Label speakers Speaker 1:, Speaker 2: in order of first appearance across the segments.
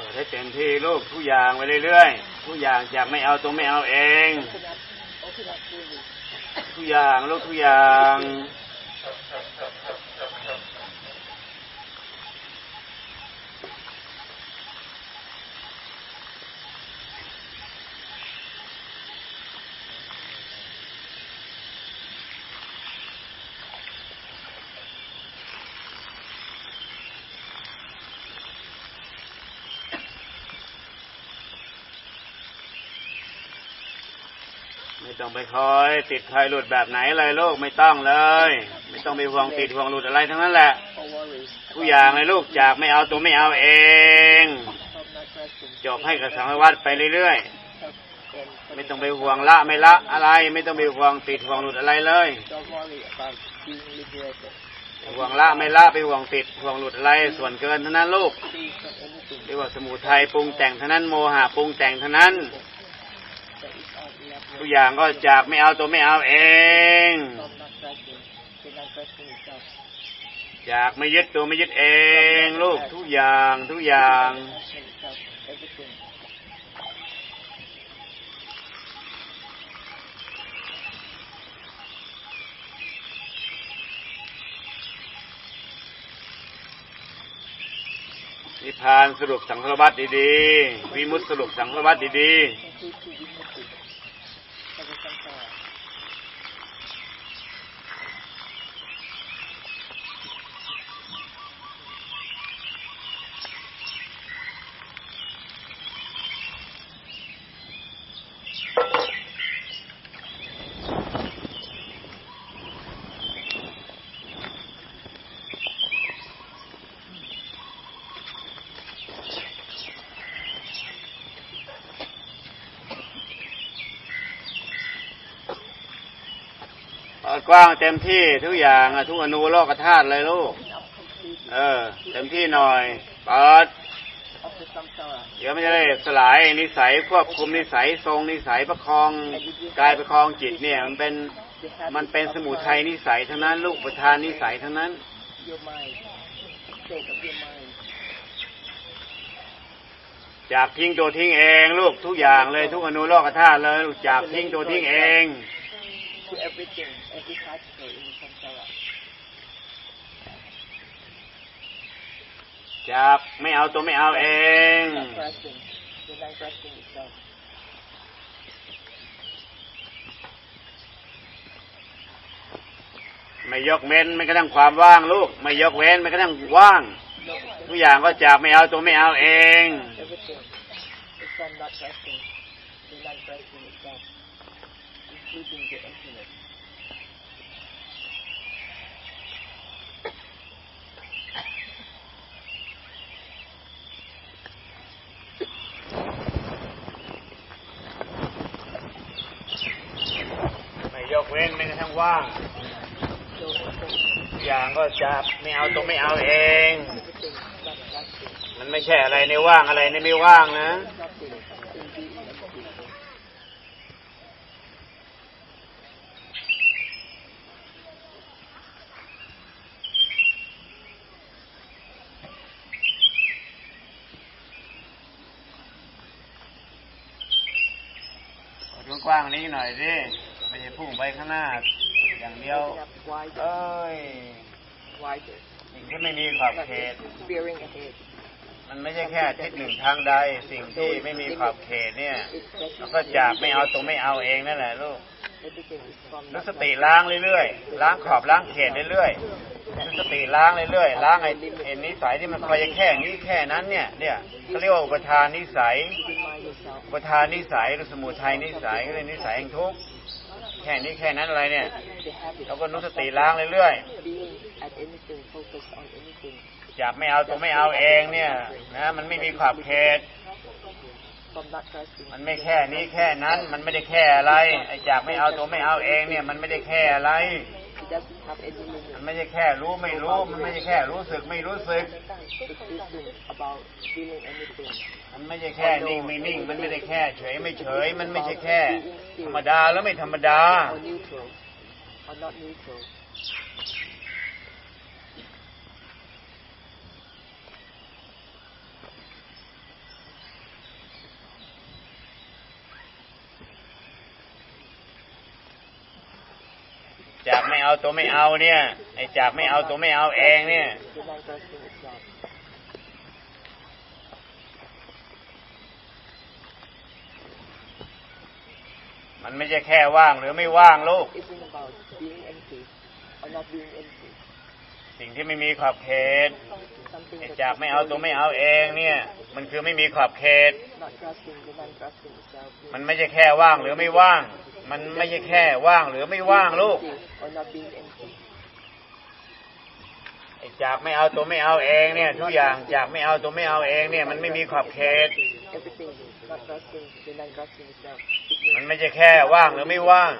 Speaker 1: เปิดให้เต็มที่ลูกทุกอย่างไปเรื่อยๆทุกอย่างจากไม่เอาตัวไม่เอาเอง ทุกอย่างลูกทุกอย่าง ไม่ต้องไปคอยติดใครหลุดแบบไหนเลยลูกไม่ต้องเลย ไม่ต้องไปห่วงติดห่วงหลุดอะไรทั้งนั้นแหละทุกอย่างเลยลูกจากไม่เอาตัวไม่เอาเอง จบให้กับสังสารวัตไปเรื่อยๆไม่ต้องไปห่วงละไม่ละอะไร ไม่ต้องไปห่วงติดห่วงหลุดอะไรเลยห่วงละไม่ละไปห่วงติดห่วงหลุดอะไรส่วนเกินเท่านั้นลูกเรียกว่าสมุทัยปรุงแต่งเท่านั้นโมหะปรุงแต่งเท่านั้น ทุกอย่างก็จากไม่เอาตัวไม่เอาเอง จากไม่ยึดตัวไม่ยึดเอง ลูกทุกอย่างทุกอย่างนิพพานสรุปสังสารวัตรดีๆ วิมุตสรุปสังสารวัตรดี
Speaker 2: Complete
Speaker 1: กว้างเต็มที่ทุกอย่างอะทุกอนูโลกธาตุเลยลูก เออ เต็มที่หน่อยเปิดเดี๋ยวมันจะได้สลายนิสัยควบคุมนิสัยทรงนิสัยประคองกายประคองจิตเนี่ย มันเป็นมันเป็นสมุทัยนิสัยทั้งนั้น ลูกประธานนิสัยทั้งนั้นจากทิ้งตัวทิ้งเอง ลูกทุกอย่างเลยทุกอนุโลกธาตุเลยลูกจากทิ้งตัวทิ้งเอง
Speaker 2: To everything, every particle in the samsara.
Speaker 1: จากไม่เอาตัวไม่เอาเอง
Speaker 2: Not trusting, the not trusting itself.
Speaker 1: ไม่ยกเว้นไม่กระทั่งความว่างลูก ไม่ยกเว้นไม่กระทั่งว่าง
Speaker 2: No,
Speaker 1: ทุกอย่างก็จากไม่เอาตัวไม่เอาเอง เว้นไม่กระทั่งว่างอย่างก็จากไม่เอาตัวไม่เอาเอง มันไม่ใช่อะไรในว่างอะไรในไม่ว่างนะกว้างนี้หน่อยสิ ไม่ใช่พุ่งไปข้างหน้า อย่างเดียว
Speaker 2: Open up wider,
Speaker 1: เอ้ย
Speaker 2: wider,
Speaker 1: สิ่งที่ไม่มีขอบ
Speaker 2: not
Speaker 1: เขต
Speaker 2: just spearing ahead.
Speaker 1: มันไม่ใช่แค่ทิศหนึ่งทางใด สิ่งที่ไม่มีขอบเขตเนี่ย
Speaker 2: It's just
Speaker 1: แล้วก็จากไม่เอาตัวไม่เอาเองนั่นแหละลูก
Speaker 2: everything is from
Speaker 1: รู้
Speaker 2: not
Speaker 1: สติล้างเรื่อยๆ ล้างขอบล้างเขตเรื่อยๆรู้สติล้างเรื่อยๆ ล้างไอ้ไอ้นิสัยที่มันคอยจะแค่นี้แค่นั้นเนี่ย เนี่ยเขาเรียกว่าอุปทานนิสัย
Speaker 2: remind yourself
Speaker 1: อุปทานนิสัยหรือสมุทัยนิสัยก็เลยนิสัยแห่งทุกข์แค่นี้แค่นั้นอะไรเนี่ย
Speaker 2: the habit
Speaker 1: เราก็รู้สติล้างเรื่อย
Speaker 2: being at anything, focus on anything
Speaker 1: ๆจากไม่เอาตัวไม่เอาเองเนี่ยนะมันไม่มีขอบเขต
Speaker 2: from not trusting.
Speaker 1: มันไม่แค่นี้แค่นั้น มันไม่ได้แค่อะไรไอ้จากไม่เอาตัวไม่เอาเองเนี่ย มันไม่ได้แค่อะไร
Speaker 2: It doesn't have any
Speaker 1: มัน
Speaker 2: limit.
Speaker 1: ไม่ใช่แค่รู้ไม่รู้ มันไม่ใช่แค่รู้สึกไม่รู้สึก
Speaker 2: It isn't about feeling anything.
Speaker 1: มันไม่ใช่แค่นิ่งไม่นิ่ง มันไม่ได้แค่ เฉยไม่เฉย มันไม่ใช่แค่ ธรรมดาแล้วไม่ธรรมดา
Speaker 2: Or neutral. Or not neutral.
Speaker 1: จากไม่ เอาตัวไม่เอาเนี่ย ไอ้จากไม่เอาตัวไม่เอาเองเนี่ย มันไม่ใช่แค่ว่างหรือไม่ว่างลูก สิ่งที่ไม่มีขอบเขตไอ้จากไม่เอาตัวไม่เอาเองเนี่ย มันคือไม่มีขอบเขต มันไม่ใช่แค่ว่างหรือไม่ว่าง มันไม่ใช่แค่ว่างหรือไม่ว่างลูกไอ้จากไม่เอาตัวไม่เอาเองเนี่ยทุกอย่างจากไม่เอาตัวไม่เอาเองเนี่ยมันไม่มีขอบเขต มันไม่ใช่แค่ว่างหรือไม่ว่าง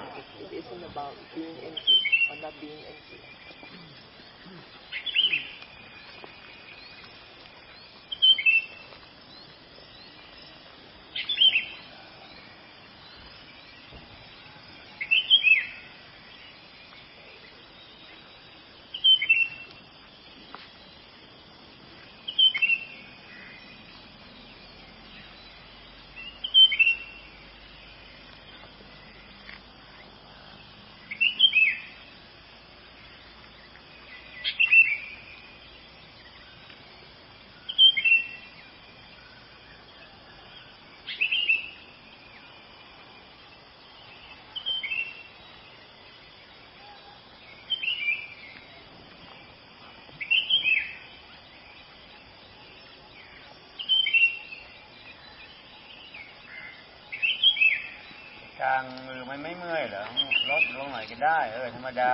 Speaker 1: างมือมันไม่เมื่อยเหรอลดลงหน่อยก็ได้ เออ ธรรมดา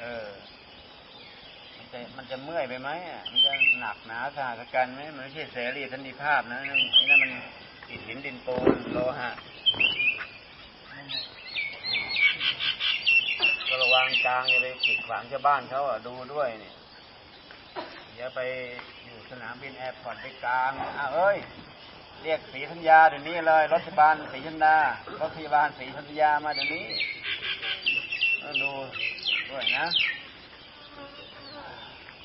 Speaker 1: เออ มันจะมันจะเมื่อยไปไหมอะมันจะหนักหนาสาสกันไหมมันไม่ใช่เสรีสันติภาพนะนั่นั่นมันอิฐหินดินปูนโลหะก็ระวังกลางอย่าไปขีดขวางชาวบ้านเขาอะดูด้วยเนี่ยอย่าไปอยู่สนามบินแอร์พอร์ตไปกลางอะเอ้ย เรียกสีธัญญาเดี๋ยวนี้เลยรถพยาบาลสีธัญญารถพยาบาลสีธัญญามาเดี๋ยวนี้ดูด้วยนะ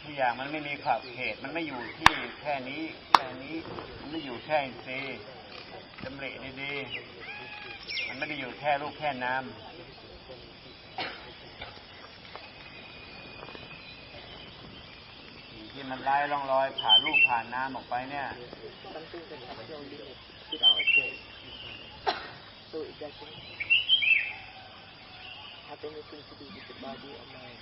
Speaker 1: ทุกอย่างมันไม่มีขอบเขตมันไม่อยู่ที่แค่นี้แค่นี้มันไม่อยู่แค่อินทรีย์จำเละดีๆมันไม่ได้อยู่แค่ลูกแค่น้ำสีที่มันไล่ร่องรอยผ่านลูกผ่านน้ำออกไปเนี่ย
Speaker 2: Something that has no limit without a trace. So it doesn't have anything to do with the body or mind.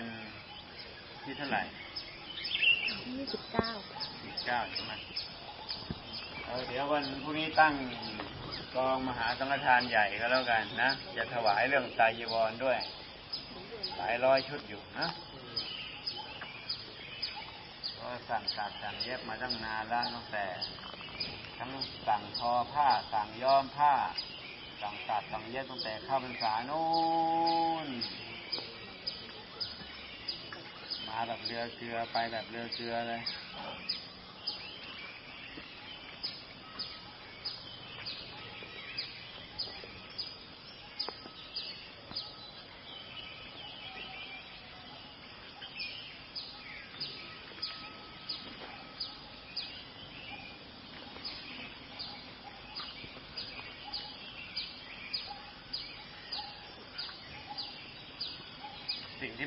Speaker 1: วันนี้วันที่เท่าไหร่
Speaker 3: ยี่สิบเก้า
Speaker 1: ที่เก้าใช่ไหมเออเดี๋ยววันพรุ่งนี้ตั้งกองมหาสังฆทานใหญ่ก็แล้วกันนะ จะถวายเรื่องไตรจีวรด้วย หลายร้อยชุดอยู่นะก็สั่งตัดสั่งเย็บมาตั้งนานแล้วตั้งแต่ ทั้งสั่งทอผ้าสั่งย้อมผ้า สั่งตัดสั่งเย็บตั้งแต่เข้าพรรษานู้น มาแบบเรือเกลือไปแบบเรือเกลือเลย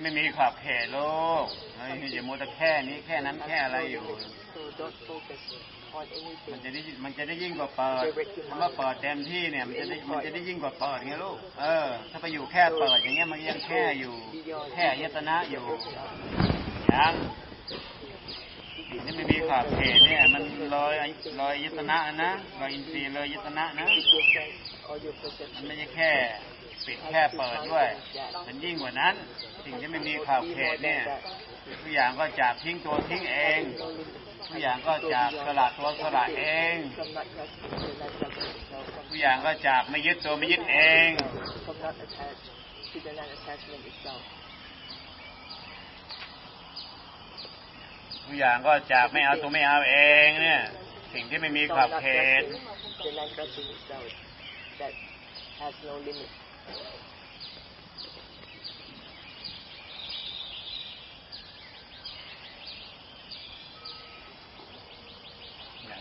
Speaker 1: ไม่มีขอบเขตโลกอย่ามัวแต่แค่นี้แค่นั้นแค่อะไรอยู่มันจะได้มันจะได้ยิ่งกว่าเปิดคำว่าเปิดเต็มที่เนี่ยมันจะได้มันจะได้ยิ่งกว่าเปิดไงลูกเออ ถ้าไปอยู่แค่เปิดอย่างเงี้ยมันยังแค่อยู่ แค่ยตนะอยู่ยังสิ่งที่ไม่มีขอบเขตเนี่ย มันลอยลอยยตนะนะลอยอินทรีย์ลอยยตนะนะมันไม่ใช่แค่ ปิดแค่เปิดด้วย มันยิ่งกว่านั้น สิ่งที่ไม่มีขอบเขตเนี่ยทุกอย่างก็จากทิ้งตัวทิ้งเองทุกอย่างก็จากสละตัวสละเองทุกอย่างก็จากไม่ยึดตัวไม่ยึดเองทุกอย่างก็จากไม่เอาตัวไม่เอาเองเนี่ย สิ่งที่ไม่มีขอบเขต
Speaker 2: has no limit.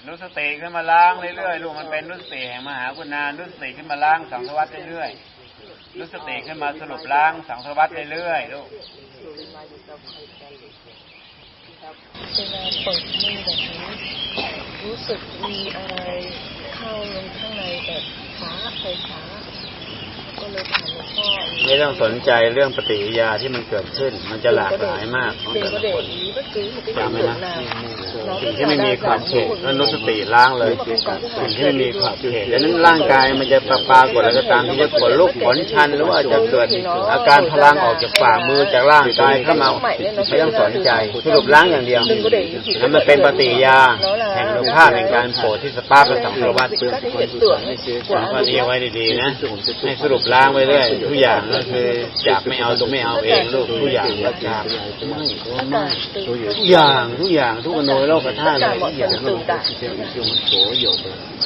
Speaker 1: นุสติขึ้นมาล้างเรื่อยๆลูกมันเป็นนุสติแห่งมหากุณานุสติขึ้นมาล้างสังสวัสดิ์เรื่อยๆนุสติขึ้นมาสรุปล้างสังสวัสดิ์เรื่อยๆลูก
Speaker 3: เวลาเปิดมือแบบนี้รู้สึกมีอะไรเข้าลงข้างในแบบช้าไปช้า
Speaker 1: ไม่ต้องสนใจเรื่องปฏิกิริยาที่มันเกิดขึ้น มันจะหลากหลายมากของ
Speaker 3: đừng
Speaker 1: แต่
Speaker 3: có
Speaker 1: ละ
Speaker 3: để
Speaker 1: คน
Speaker 3: ý bất cứ một cái
Speaker 1: จำ
Speaker 3: hiện
Speaker 1: ไว้
Speaker 3: tượng
Speaker 1: นะ
Speaker 3: nào nó
Speaker 1: สิ่ง
Speaker 3: rất
Speaker 1: ที่
Speaker 3: là
Speaker 1: ไม่มี
Speaker 3: đa
Speaker 1: ขอบ
Speaker 3: dạng
Speaker 1: เข
Speaker 3: vô
Speaker 1: ต
Speaker 3: cùng
Speaker 1: ก็นุสติล้างเลยสิ่งที่ไม่มีขอบเขตดังนั้นร่างกายมันจะปรากฏอะไรก็ตามที่จะขนลุกขนชันหรือว่าจะเกิดอาการพลังออกจากฝ่ามือจากร่างกายเข้ามาไม่ต้องสนใจสรุปล้างอย่างเดียว
Speaker 3: đừng có để ý chỉ
Speaker 1: นั้น
Speaker 3: có
Speaker 1: มัน
Speaker 3: một
Speaker 1: เป็นป
Speaker 3: phần
Speaker 1: ฏิกิริ
Speaker 3: nhỏ.
Speaker 1: ยา
Speaker 3: nó là
Speaker 1: แห่งอนุ
Speaker 3: các
Speaker 1: ภาพ
Speaker 3: cái
Speaker 1: แห่งการโปรดที่สปาร์กเป็นสังสารวัตร
Speaker 3: các cái hiện tượng của
Speaker 1: ก็เรียกไว้ดีๆนะให้สรุปล้างไปเรื่อยทุกอย่างก็คือจากไม่เอาตัวไม่เอาเองลูกทุกอย่างก็จากไม่ไม่ทุกอย่างทุกอย่างทุกอนุโลกธาตุเลยทุกอย่าง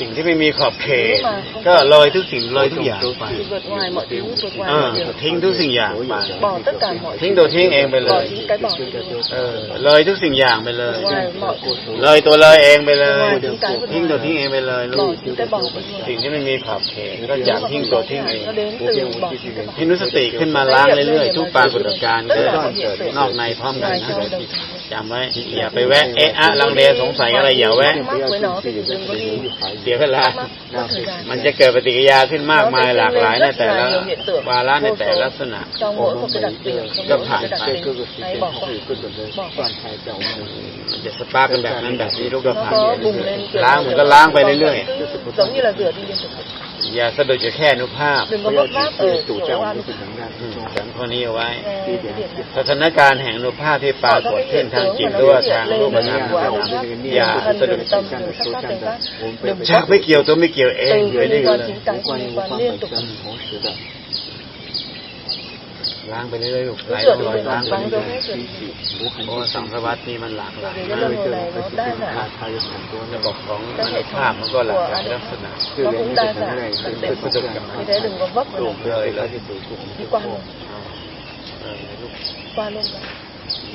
Speaker 1: สิ่งที่ไม่มีขอบเขตก็เลยทุกสิ่งเลยทุกอย่างไป
Speaker 3: thì vượt ngoài mọi thứ vượt
Speaker 1: เอ
Speaker 3: ngoài
Speaker 1: อ
Speaker 3: mọi điều
Speaker 1: ทิ้งทุกสิ่งอย่างไป
Speaker 3: bỏ tất cả mọi
Speaker 1: ทิ้งตัวทิ้งเองไปเล
Speaker 3: bỏ
Speaker 1: ย
Speaker 3: những cái bỏ đi luôn.
Speaker 1: เออเลยทุกสิ่งอย่างไปเลย
Speaker 3: ngoài mọi thứ
Speaker 1: เลยตัวเลยเองไปเลย
Speaker 3: ngoài những cái vượt
Speaker 1: ทิ้งตัวทิ้ง
Speaker 3: ngoài
Speaker 1: เองไปเลยลู
Speaker 3: bỏ
Speaker 1: ก
Speaker 3: những cái bỏ đi luôn.
Speaker 1: สิ่งที่ไม่มีขอบเขตก็อยากทิ้งตัวทิ้งเอง
Speaker 3: สื่อบอ
Speaker 1: กพินุสติขึ้นมาล้างเรื่อยๆทุกปรากฏการเกิดนอกในพร้อมกันนะจำไว้อย่าไปแวะเอะลังเลสงสัยอะไรอย่าแวะเสียเวลา มันจะเกิดปฏิกิริยาขึ้นมากมายหลากหลายในแต่ละวาระในแต่ลักษณะ
Speaker 3: ก็ผ่านไป
Speaker 1: มันจะสปาร์กันแบบนั้นแบบนี้ลูกก็ผ่านล้างมันก็ล้างไปเรื่อยๆ อย่าสะดุดอยู่แค่อนุภาพ
Speaker 3: đừng có vấp váp ở chỗ ăn
Speaker 1: อืมจำข้อนี้เอาไว้
Speaker 3: cái điểm này
Speaker 1: สถานการณ์แห่งอนุภาพที่ปรากฏขึ้นทางจิตหรือว่าทางรูปนามนะครับอย่าสะดุด
Speaker 3: tâm đường sắc sắc tình giác đừng
Speaker 1: ชักไม่เกี่ยวตัวไม่เกี่ยวเอง
Speaker 3: từ
Speaker 1: ไป
Speaker 3: cái
Speaker 1: ได้
Speaker 3: liên
Speaker 1: เล
Speaker 3: quan
Speaker 1: ย ล้างไปเรื่อยๆลูกไหล
Speaker 3: cứ
Speaker 1: ล
Speaker 3: rửa
Speaker 1: ง
Speaker 3: đi
Speaker 1: ลอย
Speaker 3: liên
Speaker 1: ล้าง
Speaker 3: tục
Speaker 1: ไป
Speaker 3: vắng
Speaker 1: เรื่
Speaker 3: đâu
Speaker 1: อย
Speaker 3: hết rồi
Speaker 1: ๆเพราะว่าสังสารวัตนี่มันหลากหลาย
Speaker 3: vì
Speaker 1: มา
Speaker 3: cái
Speaker 1: ก
Speaker 3: luân hồi này nó đa dạng
Speaker 1: ระบบของอนุภาพมันก็หลากหลายลักษณะ
Speaker 3: nó cũng đa dạng đặc điểm vì thế đừng có vấp vào
Speaker 1: ลูก
Speaker 3: nó
Speaker 1: เลยเลย
Speaker 3: đi qua luôn
Speaker 1: เออลูก
Speaker 3: qua luôn rồi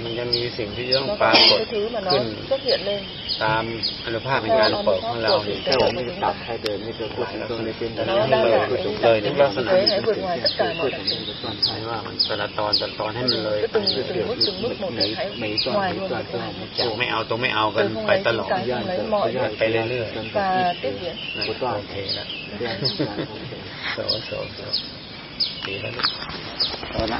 Speaker 1: มันจะมีสิ่งที่จะต้อง
Speaker 3: nó
Speaker 1: ปรา
Speaker 3: có
Speaker 1: กฏ
Speaker 3: cái thứ mà nó
Speaker 1: ขึ้น
Speaker 3: xuất hiện lên
Speaker 1: ตามอนุภาพในการเปิดของเราเนี่ย
Speaker 3: cái bộ mà chúng ta
Speaker 1: แต่
Speaker 3: nó
Speaker 1: เรา
Speaker 3: đa
Speaker 1: เลย
Speaker 3: dạng cái
Speaker 1: เลยทุกลักษณะ
Speaker 3: thế hãy vượt ngoài tất cả mọi đặc điểm
Speaker 1: ไม่ว่ามันแต่ละตอนแต่ละตอนให้มันเลย
Speaker 3: cứ từng từng bước từng bước một để hãy ngoài luôn vượt ngoài
Speaker 1: จากไม่เอาตัวไม่เอากัน
Speaker 3: từ không
Speaker 1: ไป
Speaker 3: lấy
Speaker 1: ต
Speaker 3: những
Speaker 1: ลอด
Speaker 3: cái không lấy mọi
Speaker 1: ไปเรื่อยๆ
Speaker 3: và tiếp diễn
Speaker 1: นะโอเคแล้วโสโสโสดีแล้วลูกเอาละ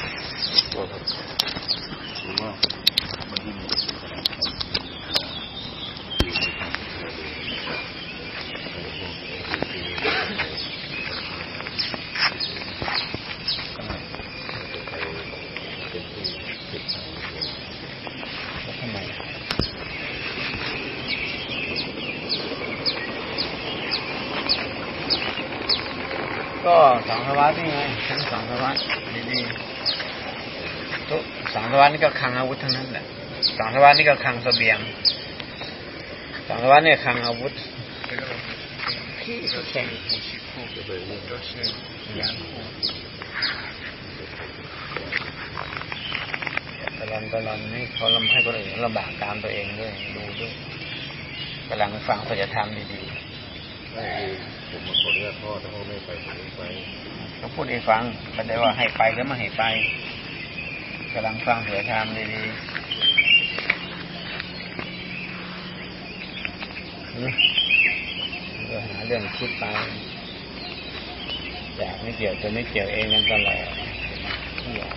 Speaker 1: สังสารวัตนี่ก็คังอาวุธทั้งนั้นแหละสังสารวัตนี่ก็คังเสบียงสังสารวัตเนี่ยคังอาวุธแข่งตะลอนตะลอนให้เขาลำให้คนอื่นลำบากตามตัวเองด้วยดูด้วยกำลังฟังพระจะทำดีๆ
Speaker 4: ผมมาขออนุญาตพ่อถ้าพ่อไม่ไปผมไม่ไป
Speaker 1: ก็พูดให้ฟังไม่ได้ว่าให้ไปก็ไม่ให้ไป กำลังฟังเสือทามดีๆนะก็หาเรื่องคิดไปอยากไม่เกี่ยวจะไม่เกี่ยวเองกันตลอดอยาก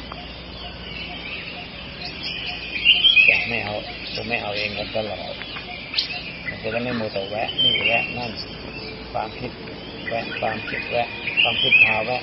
Speaker 1: อยากไม่เอาจะไม่เอาเองกันตลอดมันจะได้ไม่โมแต่แวะนี่แวะนั่นความคิดแวะความคิดแวะความคิดพาแวะ